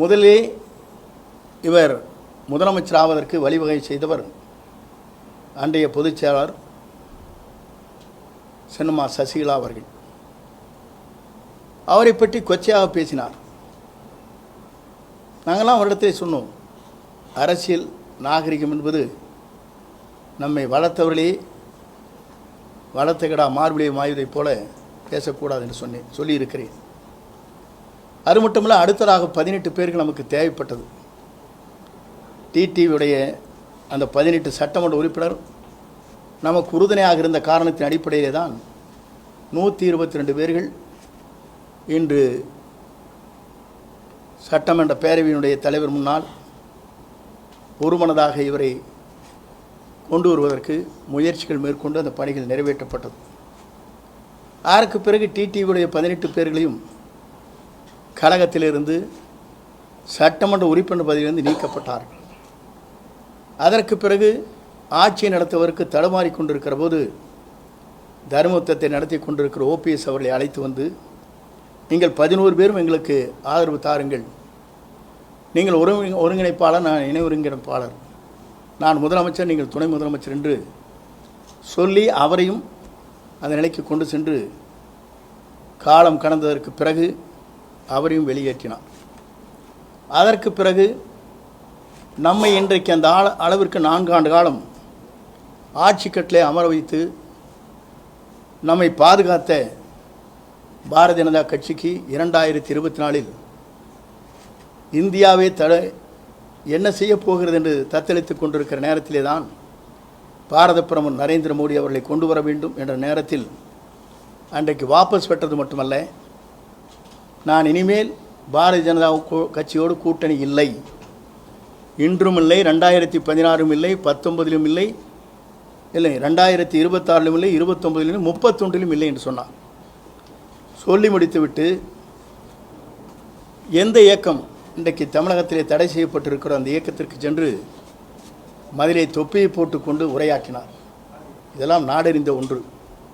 முதலே இவர் முதலமைச்சராவதற்கு வழிவகை செய்தவர் அன்றைய பொதுச் செயலாளர் சென்னம்மா சசிகலா அவர்கள். அவரை பற்றி கொச்சையாக பேசினார். நாங்களாம் அவரிடத்தில் சொன்னோம் அரசியல் நாகரிகம் என்பது நம்மை வளர்த்தவர்களே வளர்த்த கடா மார்பிலே மாயுதைப் போல பேசக்கூடாது என்று சொன்னேன் சொல்லியிருக்கிறேன். அது மட்டுமல்ல அடுத்ததாக பதினெட்டு பேருக்கு நமக்கு தேவைப்பட்டது. டிடிவியுடைய அந்த பதினெட்டு சட்டமன்ற உறுப்பினர் நமக்கு உறுதுணையாக இருந்த காரணத்தின் அடிப்படையிலே தான் நூற்றி இருபத்தி ரெண்டு பேர்கள் இன்று சட்டமன்ற பேரவையினுடைய தலைவர் முன்னால் ஒருமனதாக இவரை கொண்டு வருவதற்கு முயற்சிகள் மேற்கொண்டு அந்த பணிகள் நிறைவேற்றப்பட்டது. அதற்கு பிறகு டிடிவியுடைய பதினெட்டு பேர்களையும் கழகத்திலிருந்து சட்டமன்ற உறுப்பினர் பதவியிலிருந்து நீக்கப்பட்டார்கள். அதற்கு பிறகு ஆட்சியை நடத்துவதற்கு தடுமாறி கொண்டிருக்கிற போது தர்மயுத்தத்தை நடத்தி கொண்டிருக்கிற ஓபிஎஸ் அவர்களை அழைத்து வந்து நீங்கள் பதினோரு பேரும் எங்களுக்கு ஆதரவு தாருங்கள். நீங்கள் ஒரு ஒருங்கிணைப்பாளர் நான் இணை ஒருங்கிணைப்பாளர். நான் முதலமைச்சர் நீங்கள் துணை முதலமைச்சர் என்று சொல்லி அவரையும் அந்த நிலைக்கு கொண்டு சென்று காலம் கடந்ததற்கு பிறகு அவரையும் வெளியேற்றினார் அதற்கு பிறகு நம்மை இன்றைக்கு அந்த ஆள அளவிற்கு நான்கு ஆண்டு காலம் ஆட்சி கட்டிலே அமர வைத்து நம்மை பாதுகாத்த பாரதிய ஜனதா கட்சிக்கு இரண்டாயிரத்தி இருபத்தி நாலில் இந்தியாவே தட என்ன செய்ய போகிறது என்று தத்தளித்துக் கொண்டிருக்கிற நேரத்திலே தான் பாரத பிரமன் நரேந்திர மோடி அவர்களை கொண்டு வர வேண்டும் என்ற நேரத்தில் அன்றைக்கு வாபஸ் பெற்றது மட்டுமல்ல நான் இனிமேல் பாரதிய ஜனதா கட்சியோடு கூட்டணி இல்லை. இன்றும் இல்லை ரெண்டாயிரத்தி பதினாறும் இல்லை பத்தொன்பதிலும் இல்லை இல்லை ரெண்டாயிரத்தி இருபத்தாறிலும் இல்லை இருபத்தொம்பதிலும் இல்லை முப்பத்தொன்றிலும் இல்லை என்று சொன்னார். சொல்லி முடித்துவிட்டு எந்த இயக்கம் இன்றைக்கு தமிழகத்திலே தடை செய்யப்பட்டிருக்கிற அந்த இயக்கத்திற்கு சென்று மதிலை தொப்பியை போட்டுக்கொண்டு உரையாற்றினார். இதெல்லாம் நாடறிந்த ஒன்று.